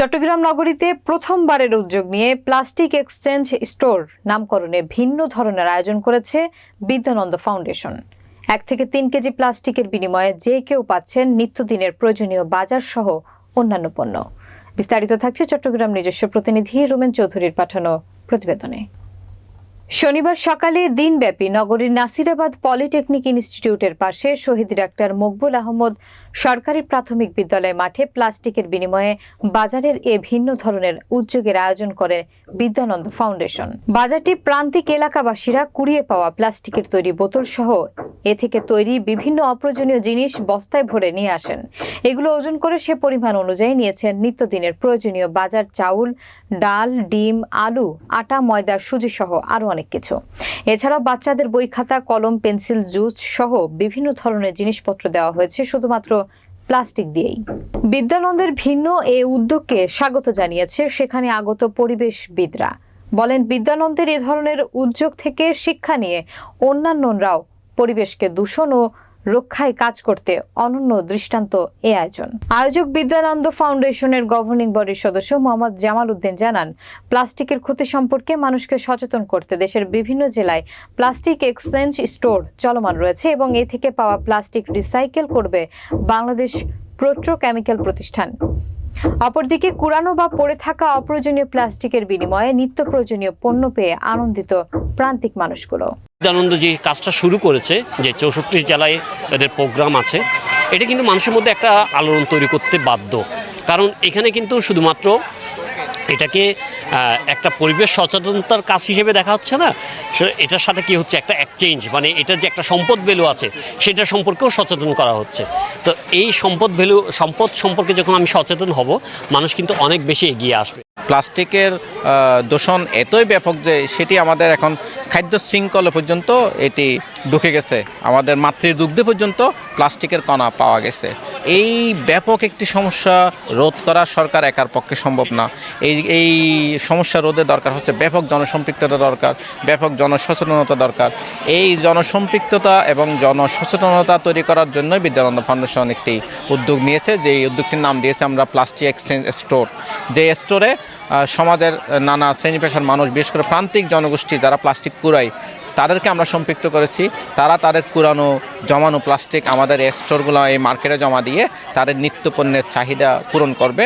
চট্টগ্রাম নগরীতে প্রথমবারের উদ্যোগ নিয়ে প্লাস্টিক এক্সচেঞ্জ স্টোর নামকরণে ভিন্ন ধরনের আয়োজন করেছে বিদ্যানন্দ ফাউন্ডেশন। এক থেকে তিন কেজি প্লাস্টিকের বিনিময়ে যে কেউ পাচ্ছেন নিত্যদিনের প্রয়োজনীয় বাজার সহ অন্যান্য পণ্য। বিস্তারিত থাকছে চট্টগ্রাম নিজস্ব প্রতিনিধি রোমেন চৌধুরীর পাঠানো প্রতিবেদনে। শনিবার সকালে দিনব্যাপী নগরীর নাসিরাবাদ পলিটেকনিক ইনস্টিটিউটের পাশে শহীদ ডাক্তার মকবুল আহমদ সরকারি প্রাথমিক বিদ্যালয় মাঠে প্লাস্টিকের বিনিময়ে বাজারের এ ভিন্ন ধরনের উদ্যোগের আয়োজন করে বিদ্যানন্দ ফাউন্ডেশন। বাজারটি প্রান্তিক এলাকাবাসীরা কুড়িয়ে পাওয়া প্লাস্টিকের তৈরি বোতল সহ এ থেকে তৈরি বিভিন্ন অপ্রয়োজনীয় জিনিস বস্তায় ভরে নিয়ে আসেন। এগুলো ওজন করে সে পরিমাণ অনুযায়ী নিয়েছেন নিত্যদিনের প্রয়োজনীয় বাজার চাউল, ডাল, ডিম, আলু, আটা, ময়দা, সুজি সহ আরও অনেক কিছু। এছাড়াও বাচ্চাদের বই খাতা, কলম, পেন্সিল, জুস সহ বিভিন্ন ধরনের জিনিসপত্র দেওয়া হয়েছে শুধুমাত্র প্লাস্টিক দিয়েই। বিদ্যানন্দের ভিন্ন এ উদ্যোগকে স্বাগত জানিয়েছে সেখানে আগত পরিবেশবিদরা। বলেন, বিদ্যানন্দের এ ধরনের উদ্যোগ থেকে শিক্ষা নিয়ে অন্যান্যরাও পরিবেশকে দূষণ ও রক্ষায় কাজ করতে অনন্য দৃষ্টান্ত এ আয়োজন। আয়োজক বিদ্যানন্দ ফাউন্ডেশনের গভর্নিং বডির সদস্য মোহাম্মদ জামাল উদ্দিন জানান, প্লাস্টিকের ক্ষতি সম্পর্কে মানুষকে সচেতন করতে দেশের বিভিন্ন জেলায় প্লাস্টিক এক্সচেঞ্জ স্টোর চলমান রয়েছে এবং এ থেকে পাওয়া প্লাস্টিক রিসাইকেল করবে বাংলাদেশ প্রোট্রোকেমিক্যাল প্রতিষ্ঠান। অপরদিকে কুড়ানো বা পড়ে থাকা অপ্রয়োজনীয় প্লাস্টিকের বিনিময়ে নিত্য প্রয়োজনীয় পণ্য পেয়ে আনন্দিত প্রান্তিক মানুষগুলো। আনন্দ যে কাজটা শুরু করেছে, যে চৌষট্টি জেলায় এদের প্রোগ্রাম আছে, এটা কিন্তু মানুষের মধ্যে একটা আলোড়ন তৈরি করতে বাধ্য। কারণ এখানে কিন্তু শুধুমাত্র এটাকে একটা পরিবেশ সচেতনতার কাজ হিসেবে দেখা হচ্ছে না? এটার সাথে কি হচ্ছে? একটা এক্সচেঞ্জ মানে এটার যে একটা সম্পদ ভ্যালু আছে সেটা সম্পর্কেও সচেতন করা হচ্ছে। তো এই সম্পদ ভ্যালু সম্পদ সম্পর্কে যখন আমি সচেতন হব, মানুষ কিন্তু অনেক বেশি এগিয়ে আসবে। প্লাস্টিকের দূষণ এতই ব্যাপক যে সেটি আমাদের এখন খাদ্য শৃঙ্খল পর্যন্ত এটি ঢুকে গেছে। আমাদের মাতৃদুগ্ধে পর্যন্ত প্লাস্টিকের কণা পাওয়া গেছে। এই ব্যাপক একটি সমস্যা রোধ করা সরকার একার পক্ষে সম্ভব না। এই এই সমস্যা রোধে দরকার হচ্ছে ব্যাপক জনসম্পৃক্ততা দরকার, ব্যাপক জনসচেতনতা দরকার। এই জনসম্পৃক্ততা এবং জনসচেতনতা তৈরি করার জন্যই বিদ্যানন্দ ফাউন্ডেশন একটি উদ্যোগ নিয়েছে। যে উদ্যোগটির নাম দিয়েছে আমরা প্লাস্টিক এক্সচেঞ্জ স্টোর। যে স্টোরে সমাজের নানা শ্রেণি পেশার মানুষ, বিশেষ করে প্রান্তিক জনগোষ্ঠী যারা প্লাস্টিক কুড়ায়, তাদেরকে আমরা সম্পৃক্ত করেছি। তারা তাদের কুরানো জমানো প্লাস্টিক আমাদের স্টোরগুলো এই মার্কেটে জমা দিয়ে তাদের নিত্য পণ্যের চাহিদা পূরণ করবে।